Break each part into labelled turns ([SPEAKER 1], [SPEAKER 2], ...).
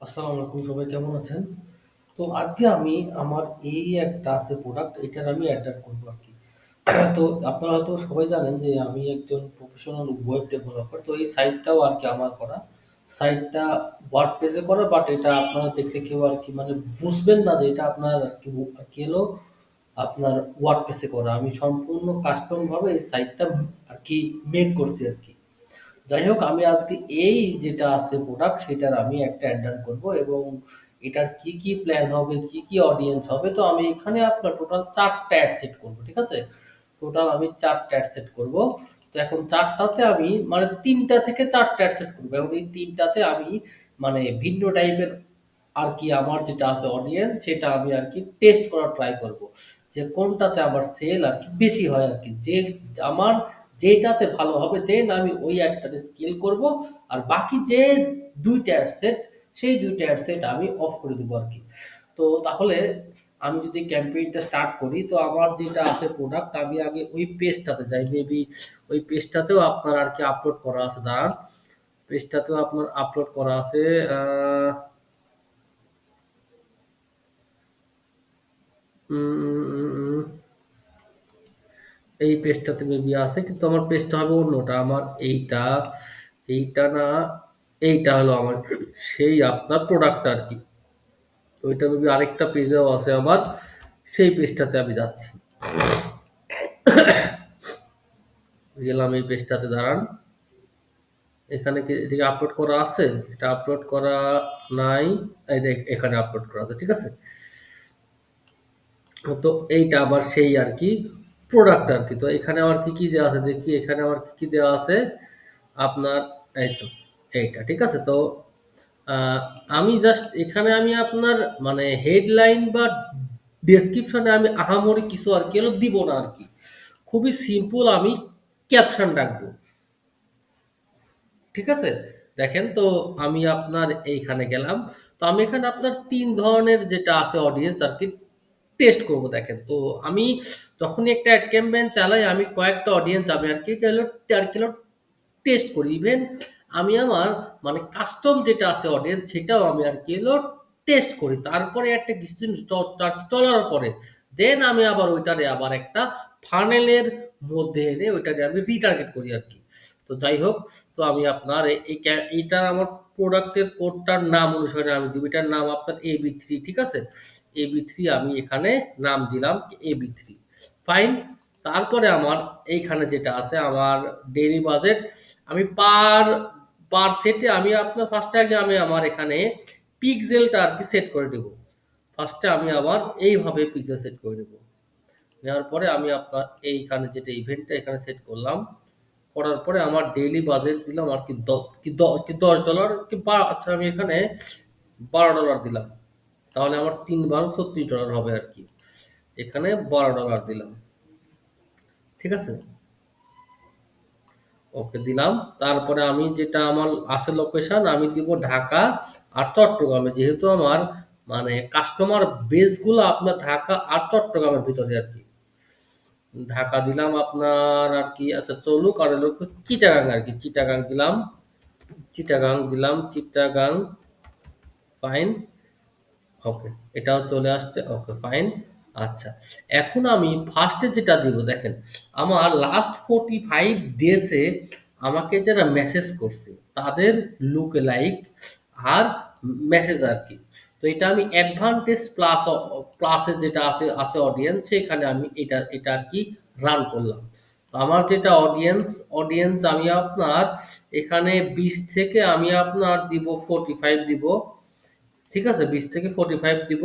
[SPEAKER 1] আসসালামু আলাইকুম, সবাই কেমন আছেন? তো আজকে আমি আমার এই একটা আছে প্রোডাক্ট এটার আমি অ্যাডাপ্ট করব আর কি তো আপনারা হয়তো সবাই জানেন যে আমি একজন প্রফেশনাল ওয়েব ডেভেলপার। তো এই সাইটটাও আর কি আমার করা। সাইটটা ওয়ার্ডপ্রেস এ করা বাট এটা আপনারা দেখলে কেউ আর কি মানে বুঝবেন না যে এটা আপনার আরকি আরকি হলো, আপনার ওয়ার্ডপ্রেস এ করা। আমি সম্পূর্ণ কাস্টমভাবে এই সাইটটা আর কি মেক করছি আরকি। যাই হোক আমি আজকে এই যেটা আছে প্রোডাক্ট সেটার আমি একটা অ্যাড ডান করব এবং এটার কি, কি প্ল্যান হবে, কি, কি অডিয়েন্স হবে তো আমি এখানে আপনার টোটাল চারটা অ্যাড সেট করব। ঠিক আছে? টোটাল আমি চারটা অ্যাড সেট করব। তো এখন চারটাতে আমি মানে তিনটা থেকে চারটা অ্যাড সেট করব। এবং এই ৩ টাতে আমি মানে ভিন্ন টাইপের আর কি আমার যেটা আছে অডিয়েন্স সেটা আমি আর কি টেস্ট করার ট্রাই করব। যে কোনটাতে আমার সেল আর কি বেশি হয় আর কি যে আমার যেটাতে ভালো হবে দেন আমি ওই অ্যাডটাতে স্কেল করব। আর বাকি যে দুইটা অ্যাডসেট সেই দুইটা অ্যাডসেট আমি অফ করে দেবো আর কি তো তাহলে আমি যদি ক্যাম্পেইনটা স্টার্ট করি, তো আমার যেটা আছে প্রোডাক্ট আমি আগে ওই পেজটাতে যাই। মেবি ওই পেজটাতেও আপনার আর কি আপলোড করা আছে দাঁড়ান। পেজটাতেও আপনার আপলোড করা আছে এই পেজটাতে মেবি আছে কিন্তু আমার পেজটা হবে অন্যটা। আমার এইটা, এইটা না এইটা হলো আমার সেই আপনার প্রোডাক্টটা আরকি। ওইটা মেবি আরেকটা পেজেও আছে আমার। সেই পেজটাতে আমি যাচ্ছি। গেলাম এই পেজটাতে দাঁড়ান। এখানে কি এদিকে আপলোড করা আছে? এটা আপলোড করা নাই। এখানে আপলোড করা আছে। ঠিক আছে? তো এইটা আবার সেই আরকি প্রোডাক্ট আর কি তো এখানে আবার কি, কি দেওয়া আছে দেখি এখানে আবার কি, কি দেওয়া আছে? আপনার এই তো এইটা। ঠিক আছে? তো আমি জাস্ট এখানে আমি আপনার মানে হেডলাইন বা ডেসক্রিপশন আমি আহামরি কিছু আর কি হলো দিব না আর কি খুবই সিম্পল আমি ক্যাপশন রাখব। ঠিক আছে? দেখেন তো আমি আপনার এইখানে গেলাম। তো আমি এখানে আপনার তিন ধরনের যেটা আছে অডিয়েন্স আরকি টেস্ট করব, দেখেন। তো আমি যখনই একটা অ্যাড ক্যাম্পেইন চালাই, আমি কয়েকটা অডিয়েন্স আমি আর কি হলো টেস্ট করি। ইভেন আমি আমার মানে কাস্টম যেটা আছে অডিয়েন্স সেটাও আমি আর কি হলো টেস্ট করি। তারপরে একটা কিছুদিন চলার পরে দেন আমি আবার ওইটারে আবার একটা ফানেলের মধ্যে এনে ওইটারে আমি রিটার্গেট করি আর কি তো যাই হোক, তো আমি আপনার এইটা আমার প্রোডাক্টের কোডটার নাম অনুসারে আমি দিব। এটার নাম আপনার এ বি থ্রি ঠিক আছে? AB3 আমি এখানে নাম দিলাম AB3 ফাইন। তারপরে আমার এইখানে যেটা আছে আমার ডেইলি বাজেট আমি পার, পার সেটে আমি আপনার ফার্স্ট এ আগে আমি আমার এখানে পিক্সেলটা আরকি সেট করে দিব। ফার্স্ট এ আমি আবার এইভাবে পিক্সেল সেট করে নেব। নেওয়ার পরে আমি আপনার এইখানে যেটা ইভেন্টটা এখানে সেট করলাম। করার পরে আমার ডেইলি বাজেট দিলাম আরকি দ কি দ কি $10 কি বা আচ্ছা আমি এখানে $12 দিলাম। তাহলে আমার ৩ বারং $36 হবে আর কি এখানে $12 দিলাম। ঠিক আছে? ওকে দিলাম। তারপরে আমি যেটা আমার আছে লোকেশন আমি দিব ঢাকা আর চট্টগ্রামে। যেহেতু আমার মানে কাস্টমার বেসগুলো আপনার ঢাকা আর চট্টগ্রামের ভিতরে আর কি ঢাকা দিলাম আপনার আর কি আচ্ছা চলুক আর হলো চিটাগাং আর কি চিটাগাং দিলাম। চিটাগাং দিলাম, চিটাগাং ফাইন। ওকে। এটাও চলে আসছে। Okay fine. আচ্ছা। এখন আমি ফার্স্ট যেটা দিব দেখেন, আমার লাস্ট 45 ডেজ এ আমাকে যারা মেসেজ করছে তাদের লুক লাইক আর মেসেজ আরকি। তো এটা আমি অ্যাডভান্টেজ প্লাস প্লাস যেটা আছে, আছে অডিয়েন্স সেখানে আমি এটা, এটা আরকি রান করলাম। আমার যেটা অডিয়েন্স, অডিয়েন্স আমি আপনার এখানে ২০ থেকে আমি আপনার দিব 45 দিব। ঠিক আছে? ২০ থেকে 45 দিব।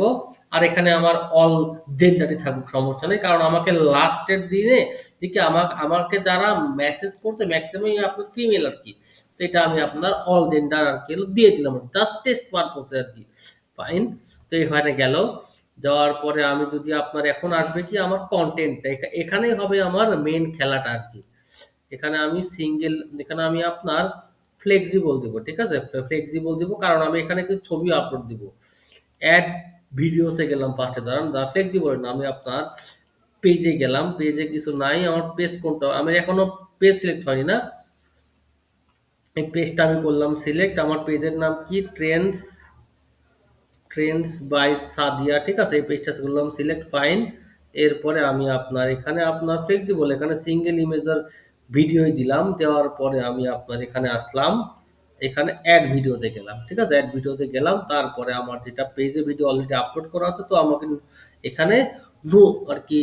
[SPEAKER 1] আর এখানে আমার অল জেন্ডারই থাকুক, সমস্যা নেই। কারণ আমাকে লাস্টের দিনে দিকে আমা আমাকে যারা মেসেজ করছে ম্যাক্সিমাম আপনার ফিমেল আর কি তো এটা আমি আপনার অল জেন্ডার আরকি দিয়ে দিলাম। জাস্ট টেস্ট পারপোজ আর কি ফাইন। তো এখানে গেল। যাওয়ার পরে আমি যদি আপনার এখন আসবে কি আমার কন্টেন্টটা এখা, এখানেই হবে আমার মেন খেলাটা আর কি এখানে আমি সিঙ্গেল এখানে আমি আপনার ফ্লেক্সিবল দিব। ঠিক আছে? ফ্লেক্সিবল দিব, কারণ আমি এখানে কিছু ছবি আপলোড দিব। এড ভিডিওস গেলাম ফার্স্ট দাঁড়ান। দা ফ্লেক্সিবল না, আমি আপনার পেজে গেলাম। পেজে কিছু নাই। আমার পেজ কোনটা? আমার এখনও পেজ সিলেক্ট হয়নি না? এই পেজটা আমি করলাম সিলেক্ট। আমার পেজের নাম কি? ট্রেন্ডস ট্রেন্ডস বাই সাদিয়া ঠিক আছে এই পেজটা করলাম সিলেক্ট ফাইন এরপরে আমি আপনার এখানে, আপনার ফ্লেক্সিবল এখানে সিঙ্গেল ইমেজের ভিডিওই দিলাম, দেওয়ার পরে আমি আপনার এখানে আসলাম, এখানে অ্যাড ভিডিওতে গেলাম, ঠিক আছে? অ্যাড ভিডিওতে গেলাম, তারপরে আমার যেটা পেজে ভিডিও অলরেডি আপলোড করা আছে, তো আমাকে এখানে নো আর কি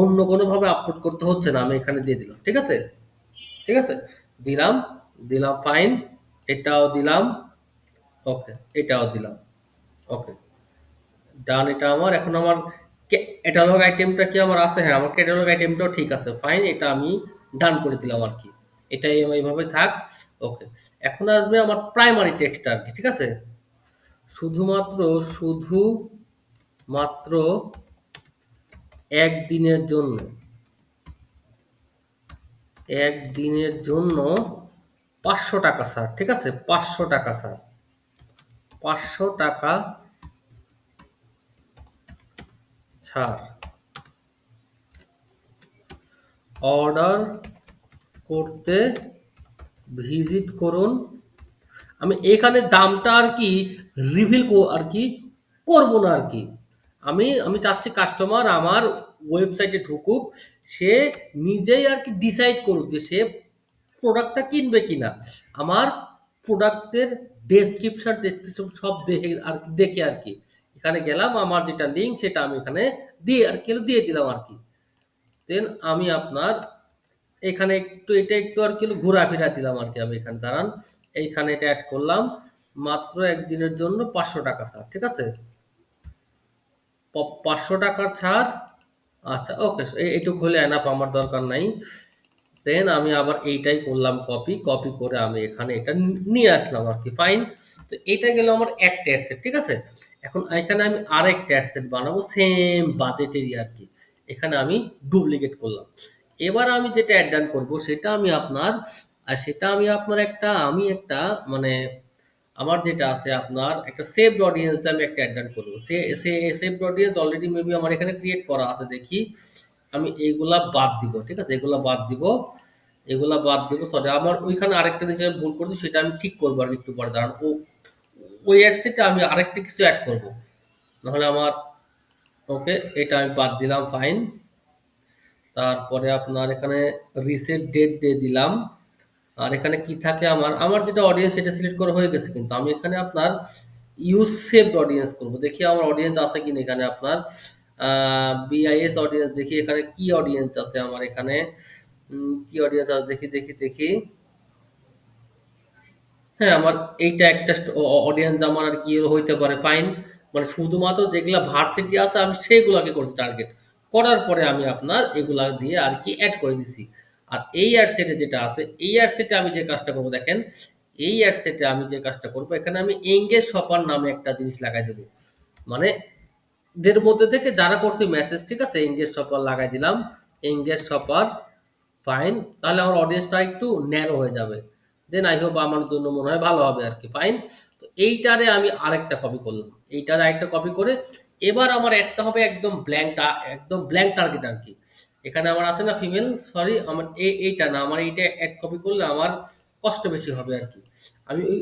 [SPEAKER 1] অন্য কোনোভাবে আপলোড করতে হচ্ছে না, আমি এখানে দিয়ে দিলাম, ঠিক আছে? ঠিক আছে? দিলাম দিলাম ফাইন এটাও দিলাম ওকে এটাও দিলাম ওকে ডান এটা আমার, এখন আমার ক্যাটালগ আইটেমটা কি আমার আছে? হ্যাঁ আমার ক্যাটালগ আইটেমটাও ঠিক আছে ফাইন এটা আমি ডান করে দিলাম আর কি। এটাই আমার এইভাবে থাক, ওকে। এখন আসবে আমার প্রাইমারি টেক্সট আর কি, ঠিক আছে? শুধুমাত্র, শুধু মাত্র একদিনের জন্য একদিনের জন্য পাঁচশো টাকা, স্যার, ঠিক আছে? পাঁচশো টাকা, স্যার। পাঁচশো টাকা ছাড় অর্ডার করতে ভিজিট করুন। আমি এখানে দামটা আর কি রিভিল আর কি করব না আর কি। আমি আমি চাচ্ছি কাস্টমার আমার ওয়েবসাইটে ঢুকুক, সে নিজেই আর কি ডিসাইড করুক যে সে প্রোডাক্টটা কিনবে কিনা। আমার প্রোডাক্টের ডেসক্রিপশন ডেসক্রিপশন সব দেখে আর কি, দেখে আর কি। এখানে গেলাম, আমার যেটা লিঙ্ক সেটা আমি এখানে দিয়ে, আর কি, দিয়ে দিলাম আর কি। দেন আমি আপনার এখানে একটু, এটা একটু আর কি ঘোরাফেরা দিলাম আর কি আমি এখানে, দাঁড়ান। এইখানে এটা অ্যাড করলাম, মাত্র একদিনের জন্য পাঁচশো টাকা ছাড়, ঠিক আছে? পাঁচশো টাকার ছাড়। আচ্ছা ওকে এইটুকু হলে এনাফ আমার দরকার নাই। দেন আমি আবার এইটাই করলাম কপি কপি করে আমি এখানে এটা নিয়ে আসলাম আর কি ফাইন তো এটা গেল আমার একটা অ্যাডসেট ঠিক আছে? এখন এখানে আমি আরেকটা অ্যাডসেট বানাবো সেম বাজেটেরই আর কি। এখানে আমি ডুপ্লিকেট করলাম। এবার আমি যেটা অ্যাড করব, সেটা আমি আপনার, আর সেটা আমি আপনার একটা, আমি একটা মানে আমার যেটা আছে আপনার, একটা সেভড অডিয়েন্স আমি একটা অ্যাড ডান করব। সে সেভড অডিয়েন্স অলরেডি মেবি আমার এখানে ক্রিয়েট করা আছে, দেখি। আমি এইগুলা বাদ দিব, ঠিক আছে? এগুলা বাদ দিব, এগুলা বাদ দিব সরি আমার ওইখানে আরেকটা জিনিস আমি ভুল করছি, সেটা আমি ঠিক করব আর একটু পরে, দাঁড়ান। ও, ওই অ্যাডসেটে আমি আরেকটা কিছু অ্যাড করব। নাহলে আমার ওকে এটা আমি বাদ দিলাম ফাইন তারপরে আপনার এখানে রিসেট ডেট দিয়ে দিলাম। আর এখানে কি থাকে আমার? আমার যেটা অডিয়েন্স সেটা সিলেক্ট করা হয়ে গেছে কিন্তু আমি এখানে আপনার ইউজ সেভড অডিয়েন্স করব। দেখি আমার অডিয়েন্স আছে কিনা এখানে আপনার। বিআইএস অডিয়েন্স দেখি এখানে কি অডিয়েন্স আছে আমার এখানে। কি অডিয়েন্স আছে? দেখি দেখি দেখি। হ্যাঁ আমার এইটা একটা অডিয়েন্স আমার আর কি হইতে পারে ফাইন মানে শুধুমাত্র যেগুলো ভার্সিটি আছে, আমি সেগুলাকে করছি টার্গেট করার পরে আমি আপনার এগুলা দিয়ে আর কি অ্যাড করে দিছি। আর এই অ্যাড সেটে যেটা আছে, এই অ্যাড সেটে আমি যে কাজটা করব দেখেন, এই অ্যাড সেটে আমি যে কাজটা করব, এখানে আমি এঙ্গেজ শপার নামে একটা জিনিস লাগাই দেবো। মানে দের মধ্যে থেকে যারা করছে মেসেজ ঠিক আছে এঙ্গেজ শপার লাগাই দিলাম এঙ্গেজ শপার ফাইন তাহলে আমার অডিয়েন্সটা একটু ন্যারো হয়ে যাবে। দেন আই হোপ আমার জন্য মনে হয় ভালো হবে আর কি ফাইন এইটারে আমি আরেকটা কপি করলাম। এইটারে আরেকটা কপি করে এবার আমার একটা হবে একদম ব্ল্যাঙ্ক একদম ব্ল্যাঙ্ক টার্গেট আর কি। এখানে আমার আছে না ফিমেল সরি আমার এই এইটা না, আমার এইটা এক কপি করলে আমার কষ্ট বেশি হবে আর কি। আমি ওই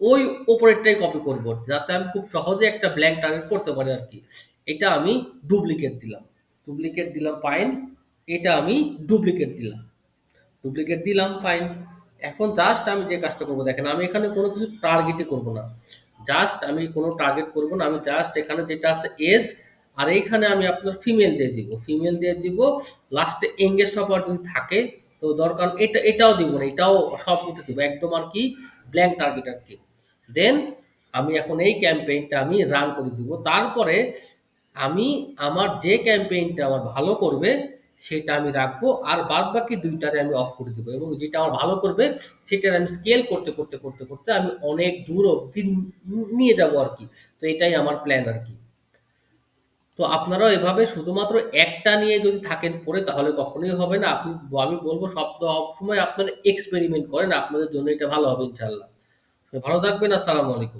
[SPEAKER 1] ওই ওপরেরটাই কপি করব, যাতে আমি খুব সহজে একটা ব্ল্যাঙ্ক টার্গেট করতে পারি আর কি। এটা আমি ডুপ্লিকেট দিলাম। ডুপ্লিকেট দিলাম ফাইন এটা আমি ডুপ্লিকেট দিলাম। ডুপ্লিকেট দিলাম ফাইন এখন জাস্ট আমি যে কাজটা করব, দেখেন আমি এখানে কোনো কিছু টার্গেটই করব না। জাস্ট আমি কোনো টার্গেট করব না, আমি জাস্ট এখানে যেটা আছে এজ আর এইখানে আমি আপনার ফিমেল দিয়ে দিব। ফিমেল দিয়ে দিব লাস্টে এঙ্গেজ সবার যদি থাকে, তো দরকার এটা, এটাও দিব না, এটাও সব উঠে দিব, একদম আর কি ব্ল্যাঙ্ক টার্গেট আর কি। দেন আমি এখন এই ক্যাম্পেইনটা আমি রান করে দিব। তারপরে আমি আমার যে ক্যাম্পেইনটা আমার ভালো করবে সেটা আমি রাখব। আর বাদ বাকি দুইটারে আমি অফ করে দেবো এবং যেটা আমার ভালো করবে, সেটার আমি স্কেল করতে করতে করতে করতে আমি অনেক দূর অব্দি নিয়ে যাব আর কি তো এটাই আমার প্ল্যান আর কি তো আপনারাও এভাবে শুধুমাত্র একটা নিয়ে যদি থাকেন পরে, তাহলে কখনোই হবে না। আপনি, আমি বলব সব সময় আপনারা এক্সপেরিমেন্ট করেন। আপনাদের জন্য এটা ভালো হবে ইনশাল্লাহ ভালো থাকবেন। আসসালামু আলাইকুম।